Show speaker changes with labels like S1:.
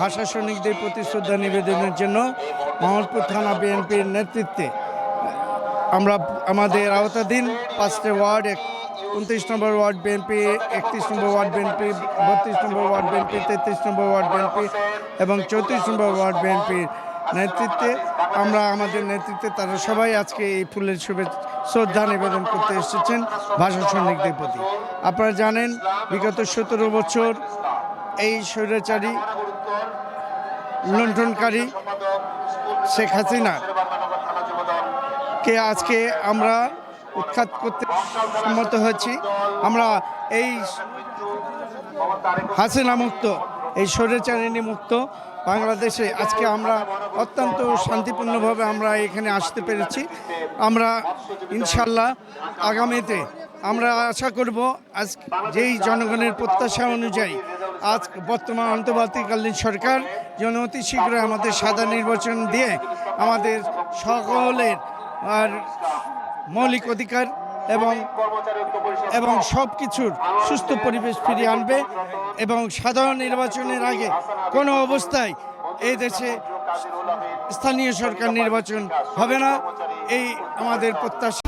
S1: ভাষা সৈনিকদের প্রতি শ্রদ্ধা নিবেদনের জন্য মোহাম্মদপুর থানা বিএনপির নেতৃত্বে আমরা আমাদের আওতাধীন পাঁচটি ওয়ার্ড উনত্রিশ নম্বর ওয়ার্ড বিএনপি, একত্রিশ নম্বর ওয়ার্ড বিএনপি, বত্রিশ নম্বর ওয়ার্ড বিএনপি, তেত্রিশ নম্বর ওয়ার্ড বিএনপি এবং চৌত্রিশ নম্বর ওয়ার্ড বিএনপির নেতৃত্বে আমরা আমাদের নেতৃত্বে তারা সবাই আজকে এই ফুলের শুভেচ্ছা, শ্রদ্ধা নিবেদন করতে এসেছেন ভাষা সৈনিকদের প্রতি। আপনারা জানেন, বিগত সতেরো বছর এই স্বৈরাচারী লুণ্ঠনকারী শেখ হাসিনা। কে আজকে আমরা উৎখাত করতে সম্মত হয়েছি। আমরা এই হাসিনা মুক্ত এই স্বৈরাচারিণী মুক্ত। বাংলাদেশে আজকে আমরা অত্যন্ত শান্তিপূর্ণভাবে আমরা এখানে আসতে পেরেছি। আমরা ইনশাল্লাহ আগামীতে আমরা আশা করব আজ যেই জনগণের প্রত্যাশা অনুযায়ী আজ বর্তমান অন্তর্বর্তীকালীন সরকার যেন অতি শীঘ্রই আমাদের সাদা নির্বাচন দিয়ে আমাদের সকলের আর মৌলিক অধিকার এবং এবং সব কিছুর সুস্থ পরিবেশ ফিরিয়ে আনবে এবং সাধারণ নির্বাচনের আগে কোনো অবস্থায় এই দেশে স্থানীয় সরকার নির্বাচন হবে না। এই আমাদের প্রত্যাশা।